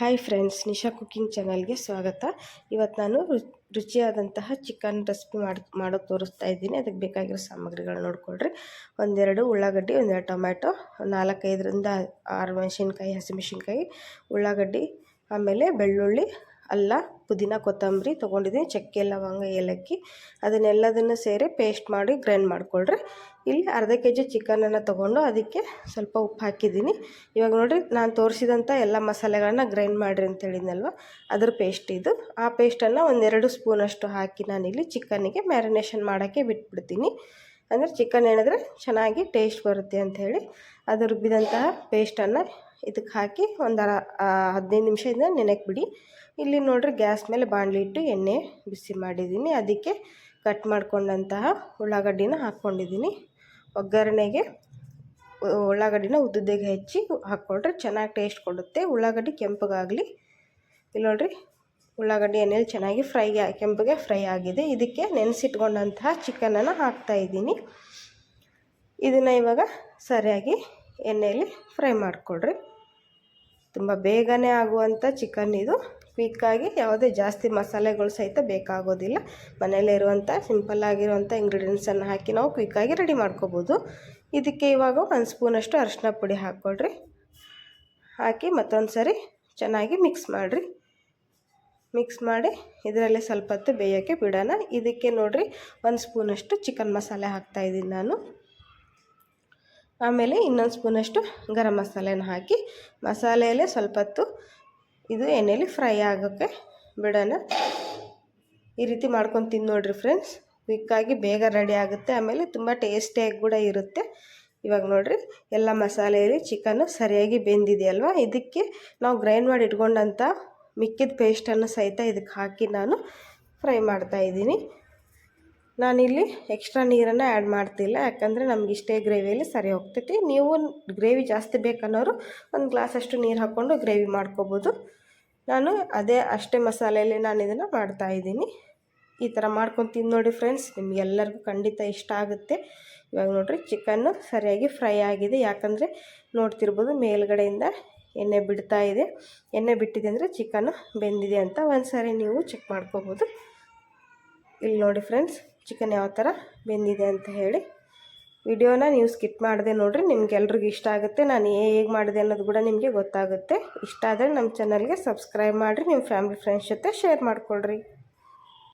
Hi friends Nisha cooking ಚಾನಲ್ಗೆ ಸ್ವಾಗತ. ಇವತ್ತು ನಾನು ರುಚಿಯಾದಂತಹ ಚಿಕನ್ ರೆಸಿಪಿ ಮಾಡಿ, ಮಾಡೋದು ತೋರಿಸ್ತಾ ಇದ್ದೀನಿ. ಅದಕ್ಕೆ ಬೇಕಾಗಿರೋ ಸಾಮಗ್ರಿಗಳು ನೋಡಿಕೊಳ್ರಿ. ಒಂದೆರಡು ಉಳ್ಳಾಗಡ್ಡಿ, ಒಂದೆರಡು ಟೊಮ್ಯಾಟೊ, ನಾಲ್ಕೈದರಿಂದ ಆರು ಮೆಣಸಿನ್ಕಾಯಿ, ಹಸಿಮೆಣಸಿನ್ಕಾಯಿ, ಉಳ್ಳಾಗಡ್ಡಿ, ಆಮೇಲೆ ಬೆಳ್ಳುಳ್ಳಿ ಅಲ್ಲ, ಪುದೀನ ಕೊತ್ತಂಬರಿ ತೊಗೊಂಡಿದ್ದೀನಿ, ಚಕ್ಕೆ ಲವಂಗ, ಏಲಕ್ಕಿ, ಅದನ್ನೆಲ್ಲದನ್ನು ಸೇರಿ ಪೇಸ್ಟ್ ಮಾಡಿ ಗ್ರೈಂಡ್ ಮಾಡಿಕೊಳ್ರಿ. ಇಲ್ಲಿ ಅರ್ಧ ಕೆ ಜಿ ಚಿಕನನ್ನು ತೊಗೊಂಡು ಅದಕ್ಕೆ ಸ್ವಲ್ಪ ಉಪ್ಪು ಹಾಕಿದ್ದೀನಿ. ಇವಾಗ ನೋಡಿರಿ, ನಾನು ತೋರಿಸಿದಂಥ ಎಲ್ಲ ಮಸಾಲೆಗಳನ್ನ ಗ್ರೈಂಡ್ ಮಾಡಿರಿ ಅಂತ ಹೇಳಿದ್ನಲ್ವ? ಅದ್ರ ಪೇಸ್ಟ್ ಇದು. ಆ ಪೇಸ್ಟನ್ನು ಒಂದೆರಡು ಸ್ಪೂನಷ್ಟು ಹಾಕಿ ನಾನಿಲ್ಲಿ ಚಿಕನ್ನಿಗೆ ಮ್ಯಾರಿನೇಷನ್ ಮಾಡೋಕ್ಕೆ ಬಿಟ್ಬಿಡ್ತೀನಿ. ಅಂದರೆ ಚಿಕನ್ ಹೇಳಿದ್ರೆ ಚೆನ್ನಾಗಿ ಟೇಸ್ಟ್ ಬರುತ್ತೆ ಅಂಥೇಳಿ ಅದು ರುಬ್ಬಿದಂತಹ ಪೇಸ್ಟನ್ನು ಇದಕ್ಕೆ ಹಾಕಿ ಒಂದು ಹದಿನೈದು ನಿಮಿಷದಿಂದ ನೆನೆಕ್ ಬಿಡಿ ಇಲ್ಲಿ ನೋಡ್ರಿ ಗ್ಯಾಸ್ ಮೇಲೆ ಬಾಣಲಿ ಇಟ್ಟು ಎಣ್ಣೆ ಬಿಸಿ ಮಾಡಿದ್ದೀನಿ. ಅದಕ್ಕೆ ಕಟ್ ಮಾಡ್ಕೊಂಡಂತಹ ಉಳ್ಳಾಗಡ್ಡಿನ ಹಾಕ್ಕೊಂಡಿದ್ದೀನಿ. ಒಗ್ಗರಣೆಗೆ ಉಳ್ಳಾಗಡ್ಡಿನ ಉದ್ದುದ್ದೆಗೆ ಹೆಚ್ಚಿ ಹಾಕ್ಕೊಂಡ್ರೆ ಚೆನ್ನಾಗಿ ಟೇಸ್ಟ್ ಕೊಡುತ್ತೆ. ಉಳ್ಳಾಗಡ್ಡಿ ಕೆಂಪಗಾಗಲಿ. ಇಲ್ಲಿ ನೋಡ್ರಿ, ಉಳ್ಳಾಗಡ್ಡಿ ಎಣ್ಣೆಲಿ ಚೆನ್ನಾಗಿ ಫ್ರೈ ಕೆಂಪಗೆ ಫ್ರೈ ಆಗಿದೆ. ಇದಕ್ಕೆ ನೆನೆಸಿಟ್ಕೊಂಡಂತಹ ಚಿಕನನ್ನು ಹಾಕ್ತಾಯಿದ್ದೀನಿ ಇದನ್ನು ಇವಾಗ ಸರಿಯಾಗಿ ಎಣ್ಣೆಯಲ್ಲಿ ಫ್ರೈ ಮಾಡಿಕೊಡ್ರಿ ತುಂಬ ಬೇಗನೆ ಆಗುವಂಥ ಚಿಕನ್ ಇದು. ಕ್ವಿಕ್ಕಾಗಿ ಯಾವುದೇ ಜಾಸ್ತಿ ಮಸಾಲೆಗಳು ಸಹಿತ ಬೇಕಾಗೋದಿಲ್ಲ. ಮನೆಯಲ್ಲೇ ಇರುವಂಥ ಸಿಂಪಲ್ ಆಗಿರುವಂಥ ಇಂಗ್ರೀಡಿಯೆಂಟ್ಸನ್ನು ಹಾಕಿ ನಾವು ಕ್ವಿಕ್ಕಾಗಿ ರೆಡಿ ಮಾಡ್ಕೋಬೋದು. ಇದಕ್ಕೆ ಇವಾಗ ಒಂದು ಸ್ಪೂನಷ್ಟು ಅರಿಶಿನ ಪುಡಿ ಹಾಕ್ಕೊಳ್ರಿ. ಹಾಕಿ ಮತ್ತೊಂದು ಸರಿ ಚೆನ್ನಾಗಿ ಮಿಕ್ಸ್ ಮಾಡಿರಿ. ಮಿಕ್ಸ್ ಮಾಡಿ ಇದರಲ್ಲಿ ಸ್ವಲ್ಪ ಹೊತ್ತು ಬೇಯೋಕ್ಕೆ ಬಿಡೋಣ. ಇದಕ್ಕೆ ನೋಡಿರಿ ಒಂದು ಸ್ಪೂನಷ್ಟು ಚಿಕನ್ ಮಸಾಲೆ ಹಾಕ್ತಾಯಿದ್ದೀನಿ ನಾನು. ಆಮೇಲೆ ಇನ್ನೊಂದು ಸ್ಪೂನಷ್ಟು ಗರಂ ಮಸಾಲೆನ ಹಾಕಿ ಮಸಾಲೆಯಲ್ಲೇ ಸ್ವಲ್ಪ ಹೊತ್ತು ಇದು ಎಣ್ಣೆಲಿ ಫ್ರೈ ಆಗೋಕ್ಕೆ ಬಿಡೋಣ. ಈ ರೀತಿ ಮಾಡ್ಕೊಂಡು ತಿಂದು ನೋಡಿರಿ ಫ್ರೆಂಡ್ಸ್. ಕ್ವಿಕ್ಕಾಗಿ ಬೇಗ ರೆಡಿ ಆಗುತ್ತೆ. ಆಮೇಲೆ ತುಂಬ ಟೇಸ್ಟಿಯಾಗಿ ಕೂಡ ಇರುತ್ತೆ. ಇವಾಗ ನೋಡಿರಿ, ಎಲ್ಲ ಮಸಾಲೆಯಲ್ಲಿ ಚಿಕನ್ನು ಸರಿಯಾಗಿ ಬೆಂದಿದೆಯಲ್ವ? ಇದಕ್ಕೆ ನಾವು ಗ್ರೈಂಡ್ ಮಾಡಿ ಇಟ್ಕೊಂಡಂಥ ಮಿಕ್ಕಿದ ಪೇಸ್ಟನ್ನು ಸಹಿತ ಇದಕ್ಕೆ ಹಾಕಿ ನಾನು ಫ್ರೈ ಮಾಡ್ತಾಯಿದ್ದೀನಿ ನಾನಿಲ್ಲಿ ಎಕ್ಸ್ಟ್ರಾ ನೀರನ್ನು ಆ್ಯಡ್ ಮಾಡ್ತಿಲ್ಲ. ಯಾಕಂದರೆ ನಮ್ಗೆ ಇಷ್ಟೇ ಗ್ರೇವಿಯಲ್ಲಿ ಸರಿ ಹೋಗ್ತೈತಿ. ನೀವು ಗ್ರೇವಿ ಜಾಸ್ತಿ ಬೇಕನ್ನೋರು ಒಂದು ಗ್ಲಾಸಷ್ಟು ನೀರು ಹಾಕ್ಕೊಂಡು ಗ್ರೇವಿ ಮಾಡ್ಕೋಬೋದು. ನಾನು ಅದೇ ಅಷ್ಟೇ ಮಸಾಲೆಯಲ್ಲಿ ನಾನು ಇದನ್ನು ಮಾಡ್ತಾಯಿದ್ದೀನಿ ಈ ಥರ ಮಾಡ್ಕೊಂಡು ತಿಂದು ನೋಡಿ ಫ್ರೆಂಡ್ಸ್ ನಿಮಗೆಲ್ಲರಿಗೂ ಖಂಡಿತ ಇಷ್ಟ ಆಗುತ್ತೆ. ಇವಾಗ ನೋಡಿರಿ ಚಿಕನ್ನು ಸರಿಯಾಗಿ ಫ್ರೈ ಆಗಿದೆ. ಯಾಕಂದರೆ ನೋಡ್ತಿರ್ಬೋದು ಮೇಲ್ಗಡೆಯಿಂದ ಎಣ್ಣೆ ಬಿಡ್ತಾ ಇದೆ. ಎಣ್ಣೆ ಬಿಟ್ಟಿದೆ ಅಂದರೆ ಚಿಕನ್ನು ಬೆಂದಿದೆ ಅಂತ ಒಂದು ಸಾರಿ ನೀವು ಚೆಕ್ ಮಾಡ್ಕೋಬೋದು. ಇಲ್ಲಿ ನೋಡಿ ಫ್ರೆಂಡ್ಸ್ ಚಿಕನ್ ಯಾವ ಥರ ಬೆಂದಿದೆ ಅಂತ ಹೇಳಿ ವಿಡಿಯೋನ ನೀವು ಸ್ಕಿಪ್ ಮಾಡಿದೆ ನೋಡಿರಿ ನಿಮ್ಗೆಲ್ರಿಗೂ ಇಷ್ಟ ಆಗುತ್ತೆ. ನಾನು ಹೇಗೆ ಮಾಡಿದೆ ಅನ್ನೋದು ಕೂಡ ನಿಮಗೆ ಗೊತ್ತಾಗುತ್ತೆ. ಇಷ್ಟ ಆದರೆ ನಮ್ಮ ಚಾನಲ್ಗೆ ಸಬ್ಸ್ಕ್ರೈಬ್ ಮಾಡಿರಿ, ನಿಮ್ಮ ಫ್ಯಾಮಿಲಿ ಫ್ರೆಂಡ್ಸ್ ಜೊತೆ ಶೇರ್ ಮಾಡಿಕೊಳ್ರಿ.